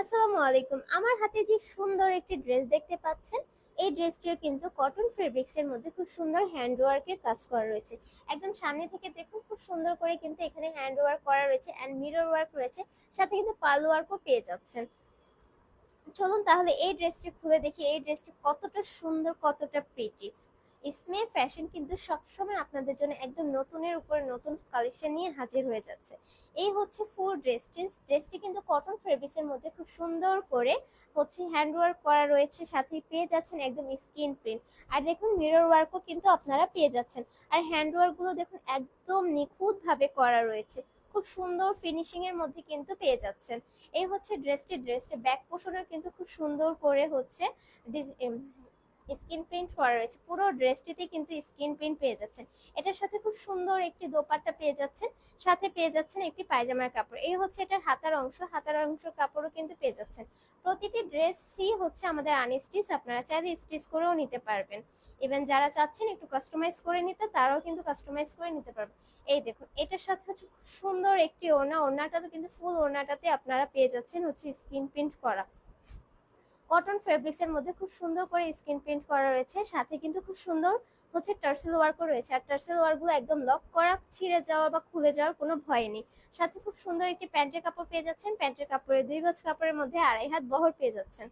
আসসালামু আলাইকুম। আমার হাতে যে সুন্দর একটি ড্রেস দেখতে পাচ্ছেন, এই ড্রেসটিও কিন্তু কটন ফেব্রিক্স এর মধ্যে খুব সুন্দর হ্যান্ড ওয়ার্কের কাজ করা রয়েছে। একদম সামনে থেকে দেখুন, খুব সুন্দর করে কিন্তু এখানে হ্যান্ড ওয়ার্ক করা রয়েছে অ্যান্ড মিরর ওয়ার্ক রয়েছে। সাথে কিন্তু পার্ল ওয়ার্কও পেয়ে যাচ্ছেন। চলুন তাহলে এই ড্রেসটি খুলে দেখি। এই ড্রেসটি কতটা সুন্দর, কতটা প্রিটি ইসমে ফ্যাশন কিন্তু সবসময় আপনাদের জন্য একদম নতুনের উপরে নতুন কালেকশন নিয়ে হাজির হয়ে যাচ্ছে। এই হচ্ছে ফুল ড্রেসটি ড্রেসটি কিন্তু কটন ফেব্রিক্স এর মধ্যে খুব সুন্দর করে হচ্ছে হ্যান্ড ওয়ার্ক করা রয়েছে সাথে পেয়ে যাচ্ছেন একদম স্কিন প্রিন্ট আর দেখুন মিরর ওয়ার্কও কিন্তু আপনারা পেয়ে যাচ্ছেন। আর হ্যান্ড ওয়ার্কগুলো দেখুন একদম নিখুঁতভাবে করা রয়েছে। খুব সুন্দর ফিনিশিং এর মধ্যে কিন্তু পেয়ে যাচ্ছেন। এই হচ্ছে ড্রেসটি। ড্রেসটি ব্যাক পোষণেও কিন্তু খুব সুন্দর করে হচ্ছে স্কিন প্রিন্ট করা রয়েছে। পুরো ড্রেসটিতে কিন্তু স্কিন প্রিন্ট পেয়ে যাচ্ছেন। এটার সাথে খুব সুন্দর একটি দোপাট্টা পেয়ে যাচ্ছেন। সাথে পেয়ে যাচ্ছেন একটি পায়জামার কাপড়। এই হচ্ছে এটার হাতার অংশ। হাতার অংশ কাপড়ও কিন্তু পেয়ে যাচ্ছেন। প্রতিটি ড্রেসই হচ্ছে আমাদের আনস্টিচ। আপনারা চাইলে স্টিচ করেও নিতে পারবেন। ইভেন যারা চাচ্ছেন একটু কাস্টমাইজ করে নিতে, তারাও কিন্তু কাস্টমাইজ করে নিতে পারবেন। এই দেখুন, এটার সাথে হচ্ছে খুব সুন্দর একটি ওড়না। ওড়নাটা তো কিন্তু ফুল ওড়নাটাতে আপনারা পেয়ে যাচ্ছেন হচ্ছে স্কিন প্রিন্ট করা। কটন ফেব্রিক্স এর মধ্যে খুব সুন্দর করে স্ক্রিন প্রিন্ট করা রয়েছে। সাথে কিন্তু খুব সুন্দর হচ্ছে টার্সেল ওয়ার্কও রয়েছে। আর টার্সেল ওয়ার্কগুলো একদম লক করা, ছিঁড়ে যাওয়া বা খুলে যাওয়ার কোনো ভয় নেই। সাথে খুব সুন্দর একটি প্যান্টের কাপড় পেয়ে যাচ্ছেন। প্যান্টের কাপড়ে দুই গজ কাপড়ের মধ্যে আড়াই হাত বহর পেয়ে যাচ্ছেন।